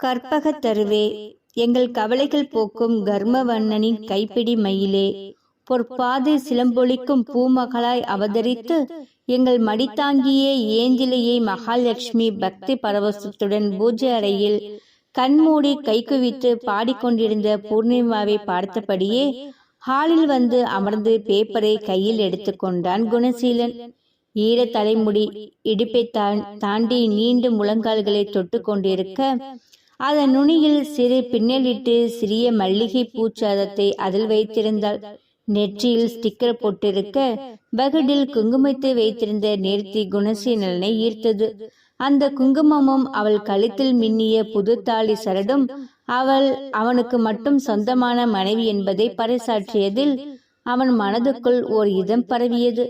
கற்பகத் தருவே எங்கள் கவலைகள் போக்கும் கர்மவண்ணனின் கைப்பிடி மயிலே. பொற்பாதை சிலம்பொலிக்கும் பூமகளாய் அவதரித்து எங்கள் மடித்தாங்கிய ஏந்திலையை மகாலட்சுமி பக்தி பரவசத்துடன் பூஜை அறையில் கண்மூடி கை குவித்து பாடிக்கொண்டிருந்த பூர்ணிமாவை பார்த்தபடியே ஹாலில் வந்து அமர்ந்து பேப்பரை கையில் எடுத்துக்கொண்டான் குணசீலன். ஈர தலைமுடி இடுப்பை தாண்டி நீண்டு முழங்கால்களை தொட்டு கொண்டிருக்க அதன் நுனியில் சிறு பின்னலிட்டு சிறிய மல்லிகை பூச்சாதத்தை அதில் வைத்திருந்தாள். நெற்றியில் ஸ்டிக்கர் போட்டிருக்க பகடில் குங்குமத்தை வைத்திருந்த நேர்த்தி குணசீலனை ஈர்த்தது. அந்த குங்குமமும் அவள் கழுத்தில் மின்னிய புது தாலி சரடும் அவள் அவனுக்கு மட்டும் சொந்தமான மனைவி என்பதை பறைசாற்றியதில் அவன் மனதுக்குள் ஓர் இதம் பரவியது.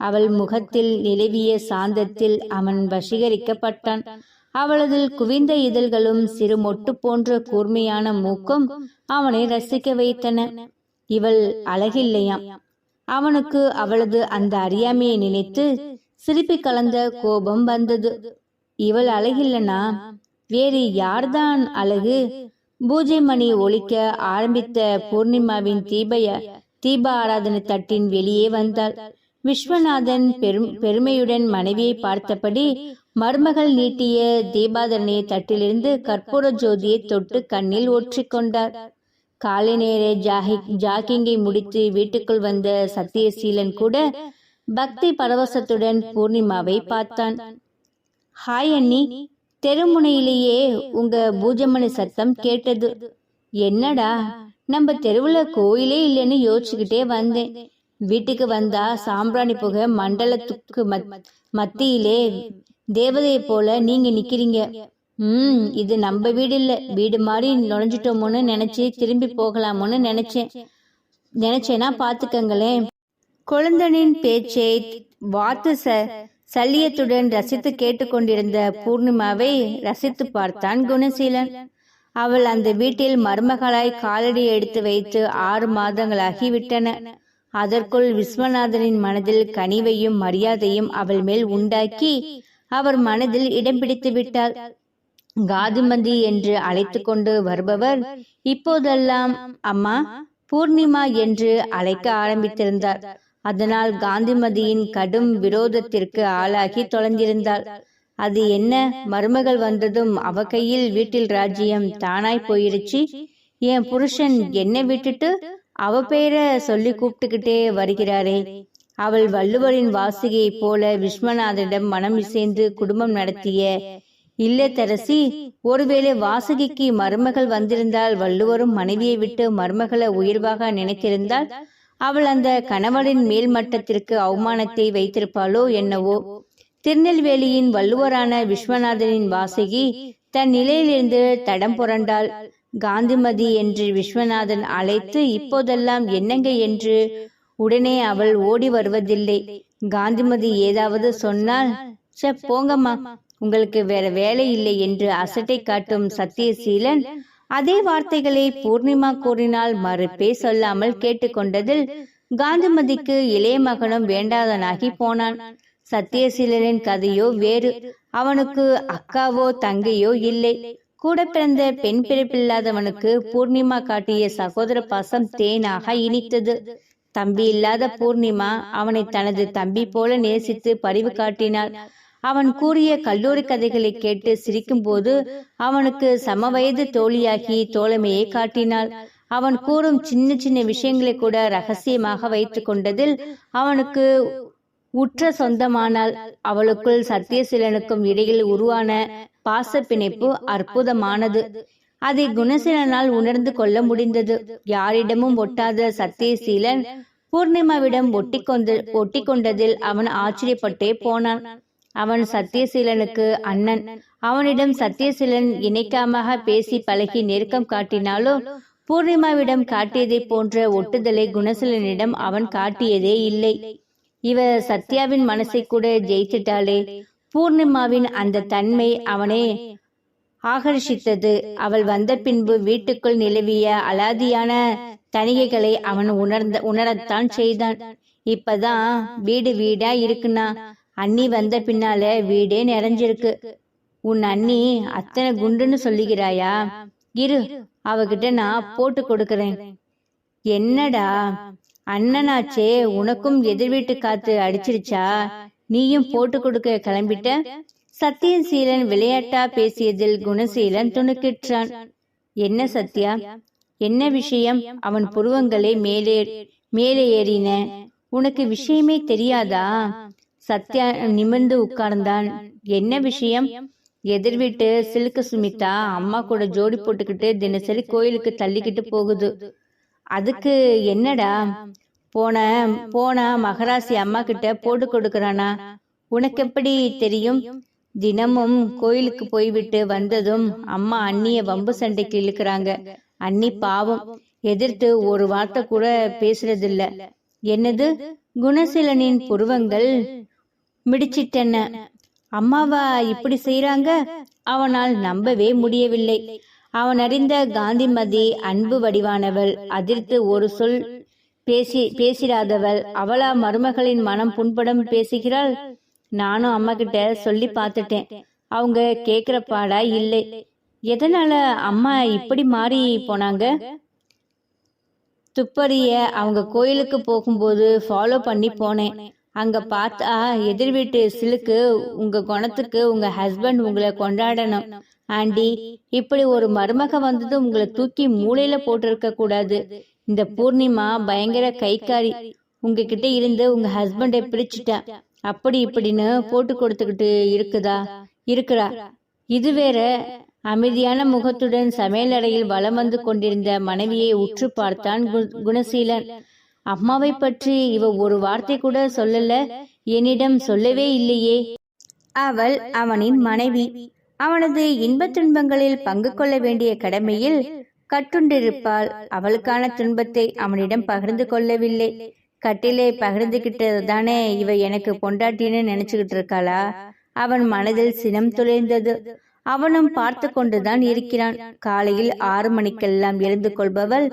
அவள் முகத்தில் நிலவிய சாந்தத்தில் அவன் வசீகரிக்கப்பட்டான். அவளது குவிந்த இதழ்களும் சிறு மொட்டு போன்ற கூர்மையான மூக்கும் அவனை ரசிக்க வைத்தன. இவள் அழகில்லையாம். அவனுக்கு அவளது அந்த அறியாமையை நினைத்து சிரிப்பி கலந்த கோபம் வந்தது. இவள் அழகில்லனா? வேறு யார்தான் அழகு? பூஜை மணி ஒழிக்க ஆரம்பித்த பூர்ணிமாவின் தீபய தீப ஆராதனை தட்டின் வெளியே வந்தாள். விஸ்வநாதன் பெரும் பெருமையுடன் மனைவியை பார்த்தபடி மருமகள் நீட்டிய தீபாதரணைய தட்டிலிருந்து கற்பூர ஜோதியை தொட்டு கண்ணில் ஒற்றிக்கொண்டார் காலை நேர ஜாகி ஜாகிங்கை முடித்து வீட்டுக்குள் வந்த சத்தியசீலன் கூட பக்தி பரவசத்துடன் பூர்ணிமாவை பார்த்தான். ஹாய் அண்ணி தெருமுனையிலேயே உங்க பூஜமணி சத்தம் கேட்டது. என்னடா நம்ம தெருவுல கோயிலே இல்லைன்னு யோசிச்சுக்கிட்டே வந்தேன். வீட்டுக்கு வந்தா சாம்பிராணி புகை மண்டலத்துக்கு மத்- மத்தியிலே தேவதையை போல நீங்க நிக்கிறீங்க. ம் இது நம்ம வீடு இல்ல வீடு மாதிரி நுழைஞ்சிட்டோமோன்னு நினைச்சு திரும்பி போகலாமோன்னு நினைச்சேன். நினைச்சேனா பாத்துக்கங்களேன். குழந்தனின் பேச்சை வாத்து ச சல்லியத்துடன் ரசித்து கேட்டுக்கொண்டிருந்த பூர்ணிமாவை ரசித்து பார்த்தான் குணசீலன். அவள் அந்த வீட்டில் மருமகளாய் காலடி எடுத்து வைத்து ஆறு மாதங்களாகி விட்டன. அதற்குள் விஸ்வநாதனின் மனதில் கனிவையும் மரியாதையும் அவள் மேல் உண்டாக்கி அவர் மனதில் இடம் பிடித்து விட்டாள் காதிமதி என்று அழைத்து கொண்டு வருபவர் இப்போதெல்லாம் அம்மா பூர்ணிமா என்று அழைக்க ஆரம்பித்திருந்தார். அதனால் காந்திமதியின் கடும் விரோதத்திற்கு ஆளாகி தொலைந்திருந்தாள். அது என்ன மருமகள் வந்ததும் அவ கையில் வீட்டில் ராஜ்யம் தானாய் போயிருச்சு. என் புருஷன் என்னை விட்டுட்டு அவ பெயரை சொல்லி கூப்பிட்டுக்கிட்டே வருகிறாரே. அவள் வள்ளுவரின் வாசிகையைப் போல விஸ்வநாதனிடம் மனம் இசைந்து குடும்பம் நடத்திய இல்லத்தரசி ஒருவேளை வாசகிக்கு மருமகள் வந்திருந்தால் வள்ளுவரும் மனைவியை விட்டு மருமகளை உயர்வாக நினைத்திருந்தால் அவள் அந்த கணவனின் மேல் மட்டத்திற்கு அவமானத்தை வைத்திருப்பாளோ என்னவோ? திருநெல்வேலியின் வள்ளுவரான விஸ்வநாதனின் வாசகி தன் நிலையிலிருந்து தடம் புரண்டாள். காந்திமதி என்று விஸ்வநாதன் அழைத்து இப்போதெல்லாம் என்னங்க என்று உடனே அவள் ஓடி வருவதில்லை. காந்திமதி ஏதாவது சொன்னால் சே போங்கம்மா. உங்களுக்கு வேற வேலை இல்லை என்று அசட்டை காட்டும் சத்தியசீலன் அதே வார்த்தைகளை பூர்ணிமா கூறினால் மறுப்பே சொல்லாமல் கேட்டுக்கொண்டதில் காந்திமதிக்கு இளைய மகனும் வேண்டாதனாகி போனான். சத்தியசீலனின் கதையோ வேறு. அவனுக்கு அக்காவோ தங்கையோ இல்லை. கூட பிறந்த பெண் பிறப்பில்லாதவனுக்கு பூர்ணிமா காட்டிய சகோதர பாசம் தேனாக இனித்தது. தம்பி இல்லாத பூர்ணிமா அவனை தனது தம்பி போல நேசித்து பரிவு காட்டினாள். அவன் கூறிய கல்லூரி கதைகளை கேட்டு சிரிக்கும்போது அவனுக்கு சம வயது தோழியாகி தோழமையை காட்டினாள். அவன் கூறும் சின்ன சின்ன விஷயங்களை கூட ரகசியமாக வைத்துக் கொண்டதில் அவனுக்கு உற்ற சொந்தமானால் அவளுக்குள் சத்தியசீலனுக்கும் இடையில் உருவான பாச பிணைப்பு அற்புதமானது. அதை குணசீலனால் உணர்ந்து கொள்ள முடிந்தது. யாரிடமும் ஒட்டாத சத்தியசீலன் பூர்ணிமாவிடம் ஒட்டி கொண்டதில் அவன் ஆச்சரியப்பட்டே போனான். அவன் சத்தியசீலனுக்கு அண்ணன். அவனிடம் சத்தியசீலன் இணைக்காம பேசி பழகி நெருக்கம் காட்டினாலோ பூர்ணிமாவிடம் காட்டியதை போன்ற ஒட்டுதலை குணசீலனிடம் அவன் காட்டியதே இல்லை. இவ சத்யாவின் மனசை கூட ஜெயிச்சிட்டாளே பூர்ணிமாவின் அந்த தன்மை அவனை ஆகர்ஷித்தது. அவள் வந்த பின்பு வீட்டுக்குள் நிலவிய அலாதியான தணிகைகளை அவன் உணர்ந்த உணரத்தான் செய்தான். இப்பதான் வீடு வீடா இருக்குண்ணா. அண்ணி வந்த பின்னால வீடே நிறைஞ்சிருக்கு. உன் அண்ணி அத்தனை குண்டுன்னு சொல்லுகிறாயா? இரு அவகிட்ட நான் போட்டு கொடுக்கறேன். என்னடா? அண்ணனாச்சே உனக்கும் எதிர் வீட்டு காத்து அடிச்சிருச்சா? நீயும் போட்டு கொடுக்க கிளம்பிட்ட? சத்தியசீலன் விளையாட்டா பேசியதில் குணசீலன் துணுக்கிற்றான். என்ன சத்யா? என்ன விஷயம்? அவன் புருவங்களே மேலே மேலே ஏறின. உனக்கு விஷயமே தெரியாதா? சத்யா நிமிர்ந்து உட்கார்ந்தான். என்ன விஷயம்? எதிர் வீட்டு சிலுக்கு சுமிதா அம்மா கூட ஜோடி போட்டுக்கிட்டு தினசரி கோயிலுக்கு தள்ளிக்கிட்டு போகுது. அதுக்கு என்னடா? போன போனா மகராசி அம்மா கிட்ட போட்டு கொடுக்கறானா? உனக்கு எப்படி தெரியும்? தினமும் கோயிலுக்கு போய்விட்டு வந்ததும் அம்மா அண்ணிய வம்பு சண்டைக்கு இழுக்கிறாங்க. அண்ணி பாவம் எதிர்த்து ஒரு வார்த்தை கூட பேசுறதில்ல. என்னது? குணசீலனின் புருவங்கள் மிடிச்சிட்டன. அம்மாவா இப்படி செய்யறாங்க அவனால் நம்பவே முடியவில்லை. அவன் அறிந்த காந்திமதி அன்பு வடிவானவள் அதிர்த்து ஒரு சொல் பேசி பேசிடாதவள் அவளா மருமகளின் மனம் புண்படம் பேசுகிறாள்? நானும் அம்மா கிட்ட சொல்லி பார்த்துட்டேன். அவங்க கேக்குற பாடா இல்லை. எதனால அம்மா இப்படி மாறி போனாங்க? துப்பறிய அவங்க கோயிலுக்கு போகும்போது ஃபாலோ பண்ணி போனேன். அங்க பார்த்தா எதிர் வீட்டு சிலுக்கு உங்க குணத்துக்கு உங்க ஹஸ்பண்ட் உங்களை கொண்டாடணும். ஆண்டி இப்படி ஒரு மருமக வந்தது உங்களை தூக்கி மூளையில போட்டிருக்க கூடாது. இந்த பூர்ணிமா பயங்கர கைக்காரி உங்ககிட்ட இருந்து உங்க ஹஸ்பண்டை பிரிச்சுட்டேன். அப்படி இப்படின்னு போட்டு கொடுத்துக்கிட்டு இருக்குதா? இருக்கிறா. இது வேற அமைதியான முகத்துடன் சமையலறையில் வலம் வந்து கொண்டிருந்த மனைவியை உற்று பார்த்தான் குணசீலன். அம்மாவை பற்றி இவ ஒரு வார்த்தை கூட சொல்லல. என்னிடம் சொல்லவே இல்லையே. அவள் அவனின் மனைவி. அவனது இன்பத் துன்பங்களில் பங்கு கொள்ள வேண்டிய கடமையில் கட்டுண்டிருப்பாள். அவளுக்கான துன்பத்தை அவனிடம் பகிர்ந்து கொள்ளவில்லை. கட்டிலை பகிர்ந்துகிட்டது தானே இவ எனக்கு பொண்டாட்டின்னு நினைச்சுக்கிட்டு இருக்காளா அவன் மனதில் சினம் துளைந்தது அவனும் பார்த்து கொண்டுதான் இருக்கிறான். காலையில் ஆறு மணிக்கெல்லாம் எழுந்து கொள்பவள்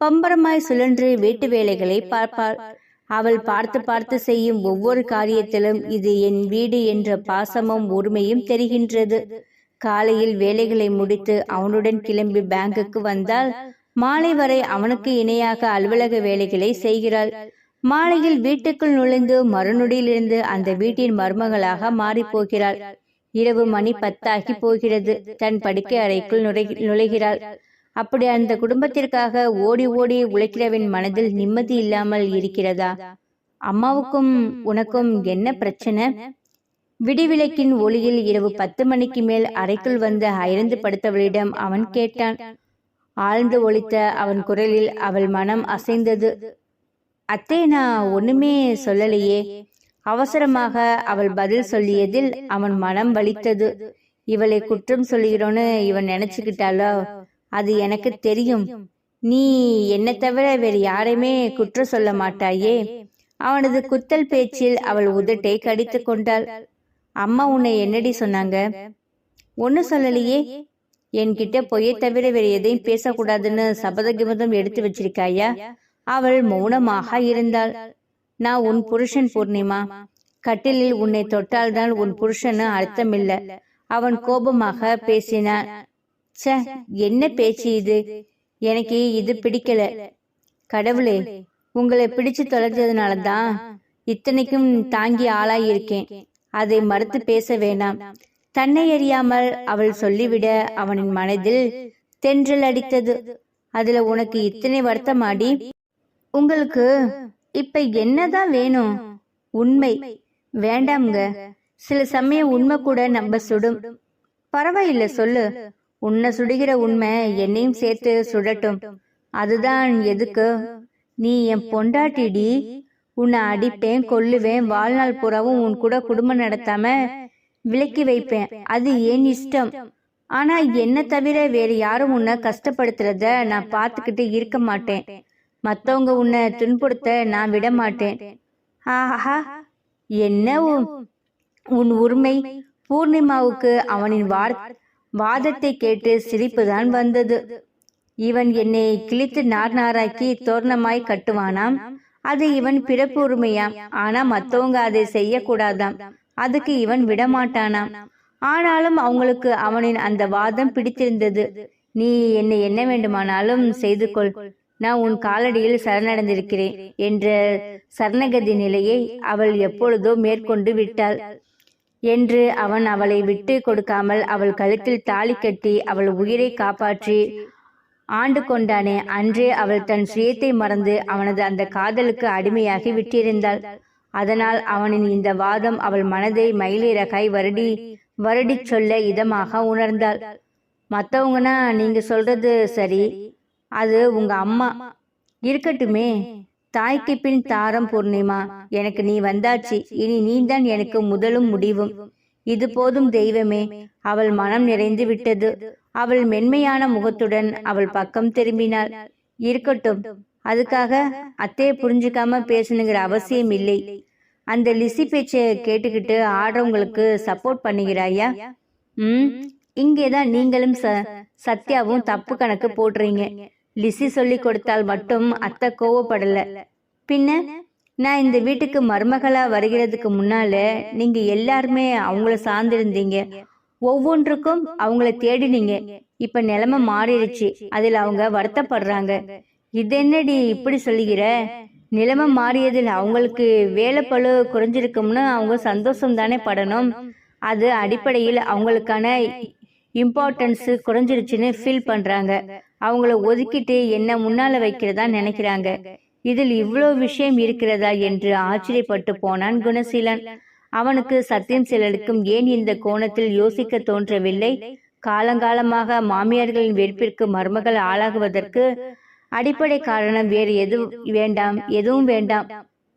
பம்பரமாய் சுழன்று வீட்டு வேலைகளை பார்ப்பாள். அவள் பார்த்து பார்த்து செய்யும் ஒவ்வொரு காரியத்திலும் இது என் வீடு என்ற பாசமும் உரிமையும் தெரிகின்றது. காலையில் வேலைகளை முடித்து அவனுடன் கிளம்பி பேங்குக்கு வந்தால் மாலை வரை அவனுக்கு இணையாக அலுவலக வேலைகளை செய்கிறாள். மாலையில் வீட்டுக்குள் நுழைந்து மறுநொடியிலிருந்து அந்த வீட்டின் மருமகளாக மாறிப்போகிறாள். இரவு மணி பத்தாகி போகிறது. தன் படுக்கை அறைக்குள் நுழை- நுழைகிறாள். அப்படி அந்த குடும்பத்திற்காக ஓடி ஓடி உழைக்கிறவன் மனதில் நிம்மதி இல்லாமல் இருக்கிறதா? அம்மாவுக்கும் உனக்கும் என்ன பிரச்சனை? விடிவிளக்கின் ஒளியில் இரவு பத்து மணிக்கு மேல் அறைக்குள் வந்து அயர்ந்து படுத்தவளிடம் அவன் கேட்டான். ஆழ்ந்து ஒழித்த அவன் குரலில் அவள் மனம் அசைந்தது. அத்தே நான் ஒண்ணுமே சொல்லலையே. அவசரமாக அவள் பதில் சொல்லியதில் அவன் மனம் வலித்தது. இவளை குற்றம் சொல்லுகிறோன்னு இவன் நினைச்சுக்கிட்டாளோ? அது எனக்கு தெரியும். நீ என்ன தவிர வேறு யாரையுமே குற்றம் சொல்ல மாட்டாயே. அவனது குத்தல் பேச்சில் அவள் உதட்டை கடித்து கொண்டாள். அம்மா உன்னை என்னடி சொன்னாங்க? ஒன்னு சொல்லலையே. என்கிட்ட பொய்யை தவிர வேறு எதையும் பேசக்கூடாதுன்னு சபதகிபதம் எடுத்து வச்சிருக்காயா? அவள் மௌனமாக இருந்தாள். நான் உன் புருஷன் பூர்ணிமா. கட்டிலில் உன்னை தொட்டால்தான் உன் புருஷன்னு அர்த்தமில்ல. அவன் கோபமாக பேசினான். ச என்ன பேச்சு இது? எனக்கு இது பிடிக்கல. கடவுளே உங்களை பிடிச்சு தொலைஞ்சதுனால தான் இத்தனைக்கும் தாங்கி ஆளாயிருக்கேன். அதை மறுத்து பேச வேணாம். தன்னை அறியாமல் அவள் சொல்லிவிட அவனின் மனதில் தென்றல் அடித்தது. அதுல உனக்கு இத்தனை வருத்தமாடி? உங்களுக்கு இப்ப என்னதான் வேணும்? உண்மை. வேண்டாம்ங்க. சில சமயம் உண்மை கூட நம்ம சுடும். பரவாயில்ல சொல்லு. உன்னை சுடுகிற உண்மை என்னையும் சேர்த்து சுடட்டும். அதுதான் எதுக்கு? நீ என் பொண்டாட்டிடி. உன்னை அடிப்பேன் கொல்லுவேன் வாழ்நாள் பூராவும் உன் கூட குடும்பம் நடத்தாம விலக்கி வைப்பேன். அது ஏன் இஷ்டம். ஆனா என்ன தவிர வேற யாரும் உன்னை கஷ்டப்படுத்துறத நான் பார்த்துக்கிட்டு இருக்க மாட்டேன். மத்தவங்க உன்னை துன்புறுத்த நான் விட மாட்டேன் ஆஹா என்ன உன்- உன் உரிமை பூர்ணிமாவுக்கு அவனின் வார் வாதத்தை கேட்டு சிரிப்புதான் வந்தது. இவன் என்னை கிழித்து நார் நாராக்கி தோரணமாய் கட்டுவானாம். அது இவன் பிறப்பு உரிமையாம். ஆனா மத்தவங்க அதை செய்யக்கூடாதாம். அதுக்கு இவன் விடமாட்டானாம். ஆனாலும் அவங்களுக்கு அவனின் அந்த வாதம் பிடித்திருந்தது. நீ என்னை என்ன வேண்டுமானாலும் செய்து கொள் நான் உன் காலடியில் சரணடைந்திருக்கிறேன் என்ற சரணகதி நிலையை அவள் எப்பொழுதோ மேற்கொண்டு விட்டாள். என்று அவன் அவளை விட்டு கொடுக்காமல் அவள் கழுத்தில் தாலி கட்டி அவள் உயிரை காப்பாற்றி ஆண்டு கொண்டானே அன்றே அவள் தன் சுயத்தை மறந்து அவனது அந்த காதலுக்கு அடிமையாகி விட்டிருந்தாள். அதனால் அவனின் இந்த வாதம் அவள் மனதை மயிலிறகாய் வருடி வருடிச் சொல்ல இதமாக உணர்ந்தாள். மற்றவங்கன்னா நீங்க சொல்றது சரி. அது உங்க அம்மா. இருக்கட்டுமே. தாய்க்கு பின் தாரம் பூர்ணிமா. எனக்கு நீ வந்தாச்சு. இனி நீதான் எனக்கு முதலும் முடிவும். இது போதும் தெய்வமே. அவள் மனம் நிறைந்து விட்டது. அவள் மென்மையான முகத்துடன் அவள் பக்கம் திரும்பினாள். இருக்கட்டும். அதுக்காக அத்தையை புரிஞ்சுக்காம பேசணுங்கிற அவசியம் இல்லை. அந்த லிசி பேச்சை கேட்டுக்கிட்டு ஆடுறவங்களுக்கு சப்போர்ட் பண்ணுகிறாயா? ம். இங்கேதான் நீங்களும் ச சத்யாவும் தப்பு கணக்கு போடுறீங்க. லிசி சொல்லி கொடுத்தால் மட்டும் அத்தை கோவப்படல. பின்ன நான் இந்த வீட்டுக்கு மருமகளா வருகிறதுக்கு முன்னால நீங்க எல்லாருமே அவங்கள சார்ந்திருந்தீங்க. ஒவ்வொன்றுக்கும் அவங்கள தேடினீங்க. இப்ப நிலைமை மாறிடுச்சு. அதில் அவங்க வருத்தப்படுறாங்க. இது என்னடி இப்படி சொல்லுகிற? நிலைமை மாறியதில் அவங்களுக்கு வேலை பளு குறைஞ்சிருக்கும்னு அவங்க சந்தோஷம் தானே படணும். அது அடிப்படையில் அவங்களுக்கான இம்பார்ட்டன்ஸ் குறைஞ்சிருச்சுன்னு ஃபீல் பண்றாங்க. அவங்கள ஒதுக்கிட்டு என்ன முன்னால வைக்கிறதா நினைக்கிறாங்க. இதில் இவ்வளோ விஷயம் இருக்கிறதா என்று ஆச்சரியப்பட்டு போனான் குணசீலன். அவனுக்கு சத்தியம் சிலருக்கும் ஏன் இந்த கோணத்தில் யோசிக்க தோன்றவில்லை? காலங்காலமாக மாமியார்களின் வெறுப்பிற்கு மருமகள் ஆளாகுவதற்கு அடிப்படை காரணம் வேறு எது வேண்டாம் எதுவும் வேண்டாம்.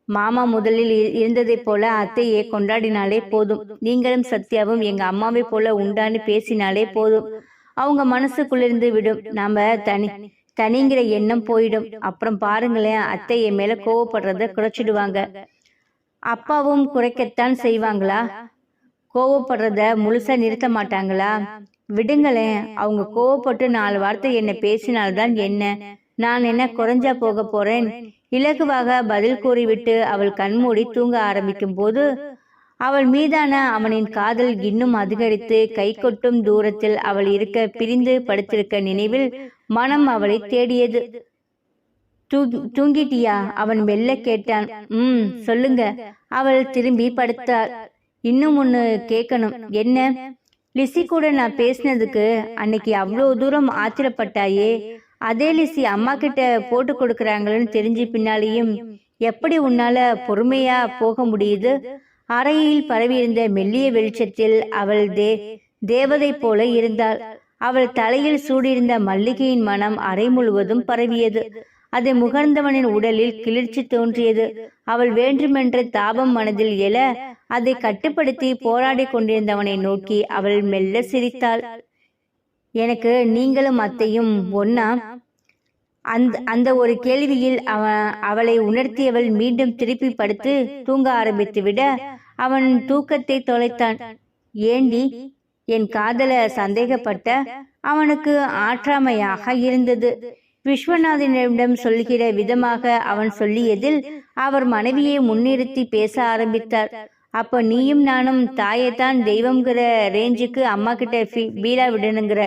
மாமா முதலில் இருந்ததைப் போல அத்தையை கொண்டாடினாலே போதும். நீங்களும் சத்யாவும் எங்க அம்மாவை போல உண்டான்னு பேசினாலே போதும். அவங்க மனசுக்குள்ளிருந்து விடும். நாம தனி தனிங்கிற எண்ணம் போயிடும். அப்புறம் பாருங்களேன் அத்தை என் மேல கோவப்படுறத குறைச்சிடுவாங்க. அப்பாவும் குறைக்கத்தான் செய்வாங்களா? கோவப்படுறத முழுசா நிறுத்த மாட்டாங்களா? விடுங்களேன் அவங்க கோவப்பட்டு நாலு வார்த்தை என்ன பேசினால்தான் என்ன? நான் என்ன குறைஞ்சா போக போறேன்? இலகுவாக பதில் கூறிவிட்டு அவள் கண்மூடி தூங்க ஆரம்பிக்கும் போது அவள் மீதான அவனின் காதல் இன்னும் அதிகரித்து கை கொட்டும் தூரத்தில் அவள் இருக்க பிரிந்து படுத்திருக்க நினைவில் மனம் அவளை தேடியது. தூங்கிட்டியா? அவன் மெல்ல கேட்டான். ம் சொல்லுங்க. அவள் திரும்பி படுத்தாள் இன்னும் ஒண்ணு கேட்கணும் என்ன? லிசி கூட நான் பேசினதுக்கு அன்னைக்கு அவ்வளோ தூரம் ஆத்திரப்பட்டாயே. அதே லிசி அம்மா கிட்ட போட்டு கொடுக்கறாங்களன்னு தெரிஞ்சு பின்னாலேயும் எப்படி உன்னால பொறுமையா போக முடியுது? அறையில் பரவியிருந்த மெல்லிய வெளிச்சத்தில் அவள் தே தேவதை போல இருந்தாள். அவள் தலையில் சூடியிருந்த மல்லிகையின் மனம் அறை முழுவதும் பரவியது. அதை முகர்ந்தவனின் உடலில் கிளிர்ச்சி தோன்றியது. அவள் வேண்டுமென்ற தாபம் மனதில் எழ அதை கட்டுப்படுத்தி போராடி கொண்டிருந்தவனை நோக்கி அவள் மெல்ல சிரித்தாள். எனக்கு நீங்களும் அத்தையும் ஒன்னா அந்த அந்த ஒரு கேள்வியில் அவன் அவளை உணர்த்தியவள் மீண்டும் திருப்பி படுத்து தூங்க ஆரம்பித்து விட அவன் தூக்கத்தை தொலைத்தான். ஏண்டி என் காதல சந்தேகப்பட்ட அவனுக்கு ஆற்றாமையாக இருந்தது. விஸ்வநாதனிடம் சொல்கிற விதமாக அவன் சொல்லியதில் அவர் மனைவியை முன்னிறுத்தி பேச ஆரம்பித்தார். அப்ப நீயும் நானும் தாயைத்தான் தெய்வம்ங்கிற ரேஞ்சுக்கு அம்மா கிட்ட பீடா பீலா விடணுங்கிற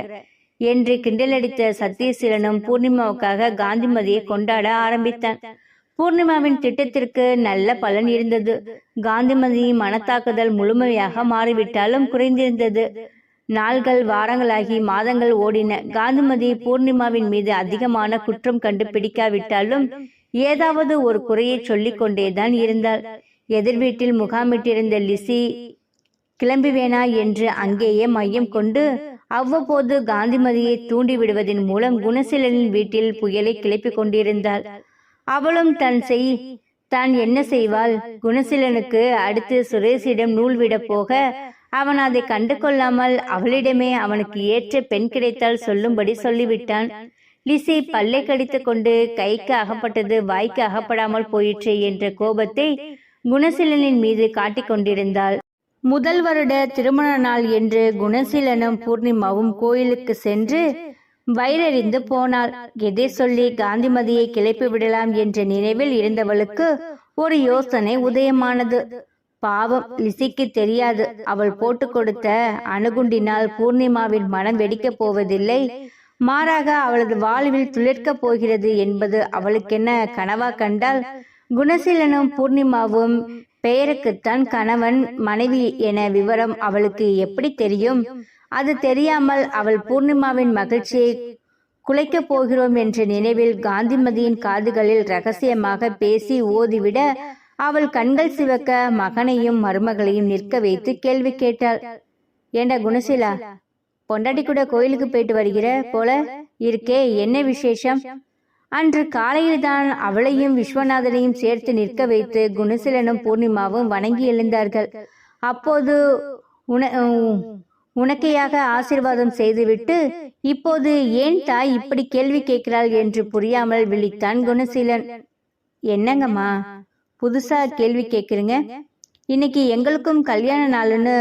என்று கிண்டலடித்த சத்யசீலனும் பூர்ணிமாவுக்காக காந்திமதியை கொண்டாட ஆரம்பித்தான். பூர்ணிமாவின் திட்டத்திற்கு நல்ல பலன் இருந்தது. காந்திமதியின் மனத்தாக்குதல் முழுமையாக மாறிவிட்டாலும் குறைந்திருந்தது. நாள்கள் வாரங்களாகி மாதங்கள் ஓடின. காந்திமதி பூர்ணிமாவின் மீது அதிகமான குற்றம் கண்டுபிடிக்காவிட்டாலும் ஏதாவது ஒரு குறையை சொல்லிக் கொண்டேதான் இருந்தாள். எதிர் வீட்டில் முகாமிட்டிருந்த லிசி கிளம்புவேனா என்று அங்கேயே மையம் கொண்டு அவ்வப்போது காந்திமதியை தூண்டி விடுவதன் மூலம் குணசீலனின் வீட்டில் புயலை கிளப்பிக் கொண்டிருந்தாள். அவளும் தன் செய் தான் என்ன செய்வாள்? குணசீலனுக்கு அடுத்து சுரேஷிடம் நூல் விட போக அவன் அதை கண்டு கொள்ளாமல் அவளிடமே அவனுக்கு ஏற்ற பெண் கிடைத்தால் சொல்லும்படி சொல்லிவிட்டான். லிசி பல்லை கடித்துக் கொண்டு கைக்கு அகப்பட்டது வாய்க்கு அகப்படாமல் போயிற்றே என்ற கோபத்தை குணசீலனின் மீது காட்டிக் கொண்டிருந்தாள். முதல் வருட திருமண நாள் என்று குணசீலனும் பூர்ணிமாவும் கோயிலுக்கு சென்று வயிறறிந்து போனாள். எதை சொல்லி காந்திமதியை கிளப்பி விடலாம் என்ற நினைவில் இருந்தவளுக்கு ஒரு யோசனை உதயமானது. பாவம் லிசிக்கு தெரியாது. அவள் போட்டு கொடுத்த அணுகுண்டினால் பூர்ணிமாவின் மனம் வெடிக்கப் போவதில்லை. மாறாக அவளது வாழ்வில் துளிர்க்கப் போகிறது என்பது அவளுக்கென்ன கனவா கண்டால் குணசீலனும் பூர்ணிமாவும் பெயருக்குத்தான் கணவன் மனைவி என விவரம் அவளுக்கு எப்படி தெரியும்? அது தெரியாமல் அவள் பூர்ணிமாவின் மகிழ்ச்சியை குலைக்கப் போகிறோம் என்ற நினைவில் காந்திமதியின் காதுகளில் ரகசியமாக பேசி ஓதிவிட அவள் கண்கள் சிவக்க மகனையும் மருமகளையும் நிற்க வைத்து கேள்வி கேட்டாள். ஏண்டா குணசீலா பொண்டாட்டி கூட கோயிலுக்கு போயிட்டு வருகிற போல இருக்கே என்ன விசேஷம்? அன்று காலையில்தான் அவளையும் விஸ்வநாதனையும் சேர்த்து நிற்க வைத்து குணசீலனும் பூர்ணிமாவும் வணங்கி எழுந்தார்கள். அப்போது உன உனக்கையாக ஆசீர்வாதம் செய்துவிட்டு இப்போது ஏன் தாய் இப்படி கேள்வி கேட்கிறாள் என்று புரியாமல் விழித்தான் குணசீலன். என்னங்கம்மா புதுசா கேள்வி கேட்குறீங்க? இன்னைக்கு எங்களுக்கும் கல்யாண நாளுன்னு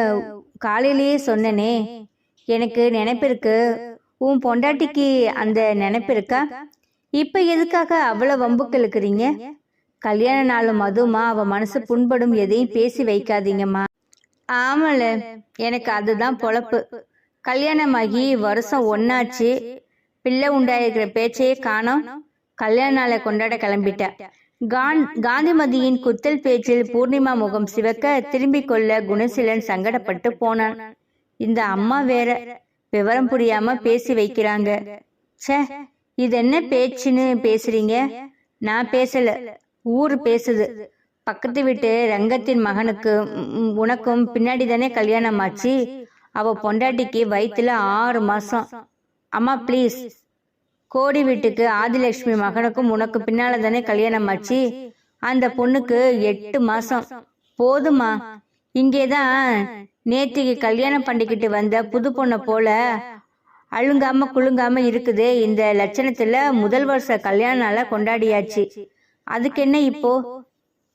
காலையிலேயே சொன்னனே. எனக்கு நினைப்பிருக்கு உன் பொண்டாட்டிக்கு அந்த நினைப்பிருக்கா இப்ப எதுக்காக அவ்வளவு வம்புக்கு இழுக்கிறீங்க கல்யாண நாளும் அதுமா அவ மனசு புண்படும் எதையும் பேசி வைக்காதீங்கம்மா. ஆமால எனக்கு அதுதான் பொழப்பு. கல்யாணமாகி வருஷம் ஒன்னாச்சு பிள்ளை உண்டாயிருக்கிற பேச்சையே காணோம். கல்யாண நாளை கொண்டாட கிளம்பிட்ட. கான் காந்திமதியின் குத்தல் பேச்சில் பூர்ணிமா முகம் சிவக்க திரும்பிக் கொள்ள குணசீலன் சங்கடப்பட்டு போனான். இந்த அம்மா வேற விவரம் புரியாம பேசி வைக்கிறாங்க. ச்சே இது என்ன பேச்சுன்னு பேசுறீங்க? நான் பேசல. ஊர் பேசுது. பக்கத்து வீட்டு ரங்கத்தின் மகனுக்கு உனக்கும் பின்னாடி தானே கல்யாணம் ஆச்சு அவ பொண்டாட்டிக்கு வயிற்றுல ஆறு மாசம். அம்மா ப்ளீஸ் கோடி வீட்டுக்கு ஆதிலட்சுமி மகனுக்கும் உனக்கு பின்னால தானே கல்யாணம் ஆச்சு அந்த பொண்ணுக்கு எட்டு மாசம். போதுமா? இங்கேதான் நேத்திக்கு கல்யாணம் பண்ணிக்கிட்டு வந்த புது பொண்ணை போல அழுங்காம குலுங்காம இருக்குது. இந்த லட்சணத்துல முதல் வருஷ கல்யாண நாள கொண்டாடியாச்சு. அதுக்கு என்ன இப்போ?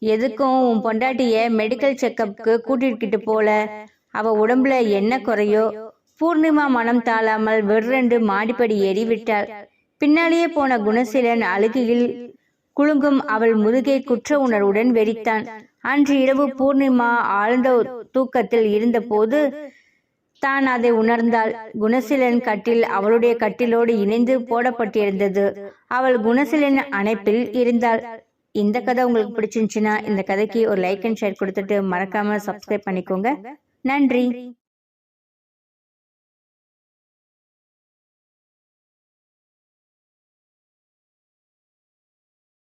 எதுக்கும் உன் பொண்டாட்டிய மெடிக்கல் செக்கப்புக்கு கூட்டிட்டு போல. அவ உடம்புல என்ன குறையோ? பூர்ணிமா மனம் தாழாமல் வெறென்று மாடிப்படி ஏறி விட்டாள் பின்னாலேயே போன குணசீலன் அழுகையில் குலுங்கும் அவள் முதுகை குற்ற உணர்வுடன் வெறித்தான். அன்று இரவு பூர்ணிமா ஆழ்ந்த தூக்கத்தில் இருந்தபோது தான் அதை உணர்ந்தாள். குணசீலன் கட்டில் அவளுடைய கட்டிலோடு இணைந்து போடப்பட்டிருந்தது. அவள் குணசீலன் அணைப்பில் இருந்தாள். இந்த கதை உங்களுக்கு பிடிச்சிருந்துச்சுன்னா இந்த கதைக்கு ஒரு லைக் அண்ட் ஷேர் கொடுத்துட்டு மறக்காம சப்ஸ்கிரைப் பண்ணிக்கோங்க. நன்றி.